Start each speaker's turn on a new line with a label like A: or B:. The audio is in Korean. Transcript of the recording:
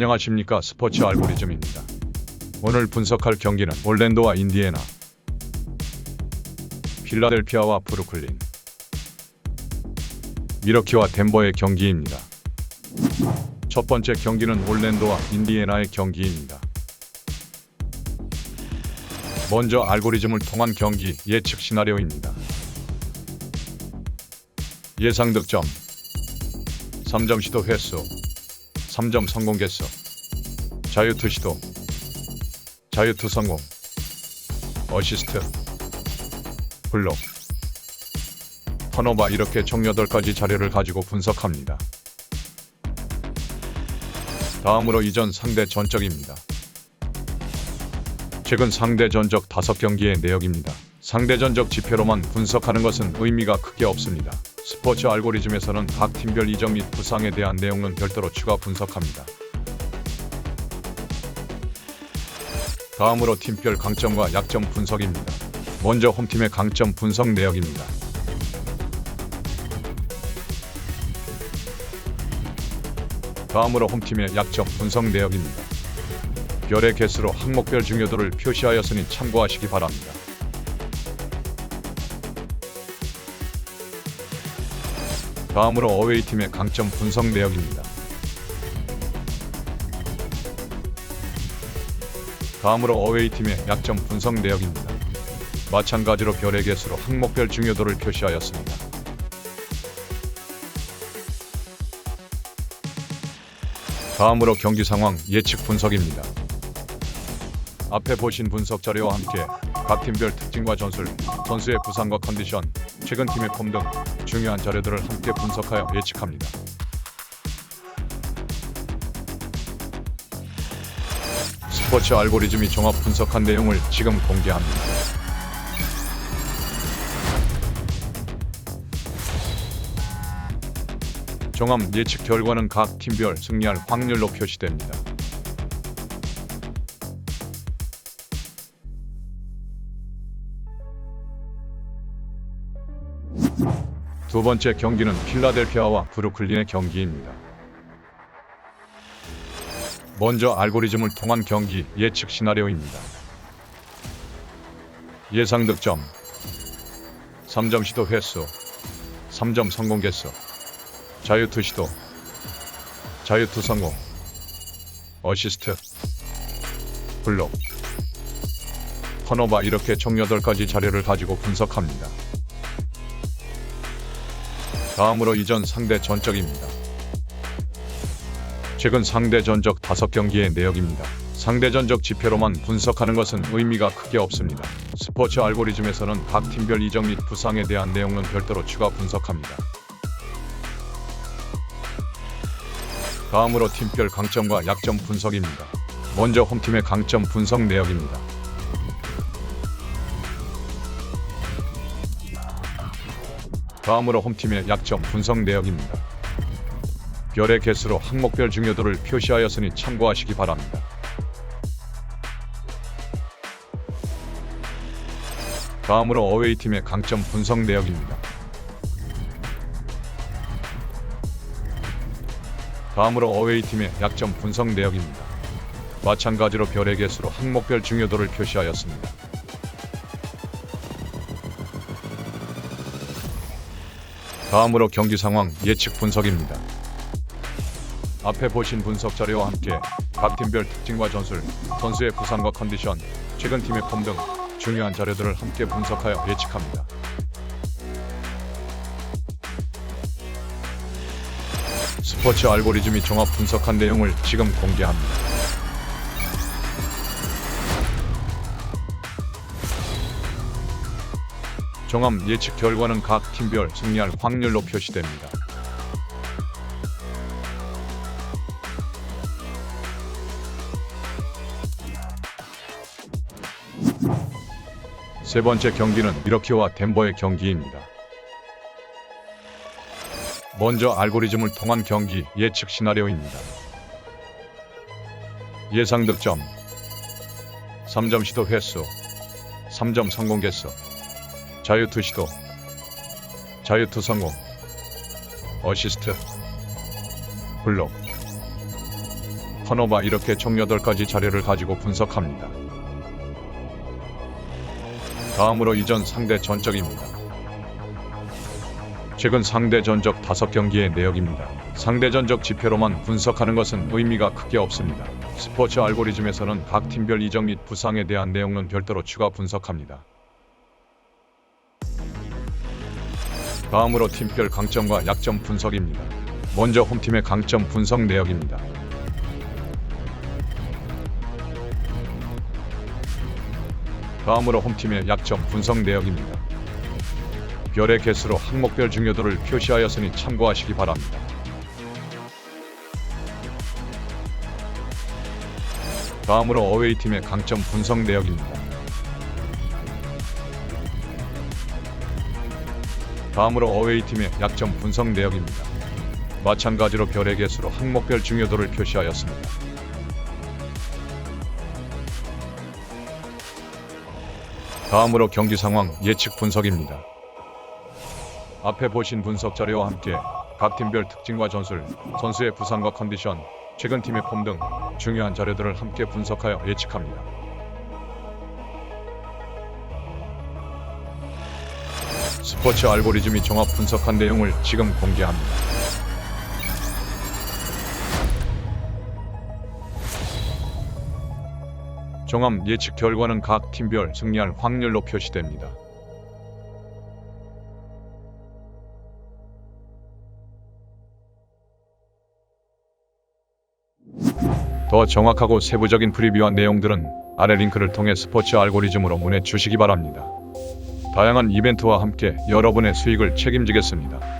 A: 안녕하십니까 스포츠 알고리즘입니다. 오늘 분석할 경기는 올랜도와 인디애나, 필라델피아와 브루클린, 미러키와 덴버의 경기입니다. 첫 번째 경기는 올랜도와 인디애나의 경기입니다. 먼저 알고리즘을 통한 경기 예측 시나리오입니다. 예상 득점 3점 시도 횟수 3점 성공 개수 자유투 시도 자유투 성공 어시스트 블록 턴오버 이렇게 총 8가지 자료를 가지고 분석합니다. 다음으로 이전 상대 전적입니다. 최근 상대 전적 5경기의 내역입니다. 상대 전적 지표로만 분석하는 것은 의미가 크게 없습니다. 스포츠 알고리즘에서는 각 팀별 이적 및 부상에 대한 내용은 별도로 추가 분석합니다. 다음으로 팀별 강점과 약점 분석입니다. 먼저 홈팀의 강점 분석 내역입니다. 다음으로 홈팀의 약점 분석 내역입니다. 별의 개수로 항목별 중요도를 표시하였으니 참고하시기 바랍니다. 다음으로 어웨이팀의 강점 분석 내역입니다. 다음으로 어웨이팀의 약점 분석 내역입니다. 마찬가지로 별의 개수로 항목별 중요도를 표시하였습니다. 다음으로 경기 상황 예측 분석입니다. 앞에 보신 분석 자료와 함께 각 팀별 특징과 전술, 선수의 부상과 컨디션, 최근 팀의 폼 등 중요한 자료들을 함께 분석하여 예측합니다. 스포츠 알고리즘이 종합 분석한 내용을 지금 공개합니다. 종합 예측 결과는 각 팀별 승리할 확률로 표시됩니다. 두 번째 경기는 필라델피아와 브루클린의 경기입니다. 먼저 알고리즘을 통한 경기 예측 시나리오입니다. 예상 득점. 3점 시도 횟수. 3점 성공 개수. 자유투 시도. 자유투 성공. 어시스트. 블록. 턴오버 이렇게 총 8가지 자료를 가지고 분석합니다. 다음으로 이전 상대 전적입니다. 최근 상대 전적 5경기의 내역입니다. 상대 전적 지표로만 분석하는 것은 의미가 크게 없습니다. 스포츠 알고리즘에서는 각 팀별 이적 및 부상에 대한 내용은 별도로 추가 분석합니다. 다음으로 팀별 강점과 약점 분석입니다. 먼저 홈팀의 강점 분석 내역입니다. 다음으로 홈팀의 약점 분석 내역입니다. 별의 개수로 항목별 중요도를 표시하였으니 참고하시기 바랍니다. 다음으로 어웨이팀의 강점 분석 내역입니다. 다음으로 어웨이팀의 약점 분석 내역입니다. 마찬가지로 별의 개수로 항목별 중요도를 표시하였습니다. 다음으로 경기 상황 예측 분석입니다. 앞에 보신 분석 자료와 함께 각 팀별 특징과 전술, 선수의 부상과 컨디션, 최근 팀의 폼 등 중요한 자료들을 함께 분석하여 예측합니다. 스포츠 알고리즘이 종합 분석한 내용을 지금 공개합니다. 종합 예측 결과는 각 팀별 승리할 확률로 표시됩니다. 세 번째 경기는 미러키와 덴버의 경기입니다. 먼저 알고리즘을 통한 경기 예측 시나리오입니다. 예상 득점 3점 시도 횟수 3점 성공 개수 자유투 시도 자유투 성공 어시스트 블록 턴오버 이렇게 총 8가지 자료를 가지고 분석합니다. 다음으로 이전 상대 전적입니다. 최근 상대 전적 5경기의 내역입니다. 상대 전적 지표로만 분석하는 것은 의미가 크게 없습니다. 스포츠 알고리즘에서는 각 팀별 이적 및 부상에 대한 내용은 별도로 추가 분석합니다. 다음으로 팀별 강점과 약점 분석입니다. 먼저 홈팀의 강점 분석 내역입니다. 다음으로 홈팀의 약점 분석 내역입니다. 별의 개수로 항목별 중요도를 표시하였으니 참고하시기 바랍니다. 다음으로 어웨이팀의 강점 분석 내역입니다. 다음으로 어웨이팀의 약점 분석 내역입니다. 마찬가지로 별의 개수로 항목별 중요도를 표시하였습니다. 다음으로 경기 상황 예측 분석입니다. 앞에 보신 분석 자료와 함께 각 팀별 특징과 전술, 선수의 부상과 컨디션, 최근 팀의 폼 등 중요한 자료들을 함께 분석하여 예측합니다. 스포츠 알고리즘이 종합 분석한 내용을 지금 공개합니다. 종합 예측 결과는 각 팀별 승리할 확률로 표시됩니다. 더 정확하고 세부적인 프리뷰와 내용들은 아래 링크를 통해 스포츠 알고리즘으로 문의 주시기 바랍니다. 다양한 이벤트와 함께 여러분의 수익을 책임지겠습니다.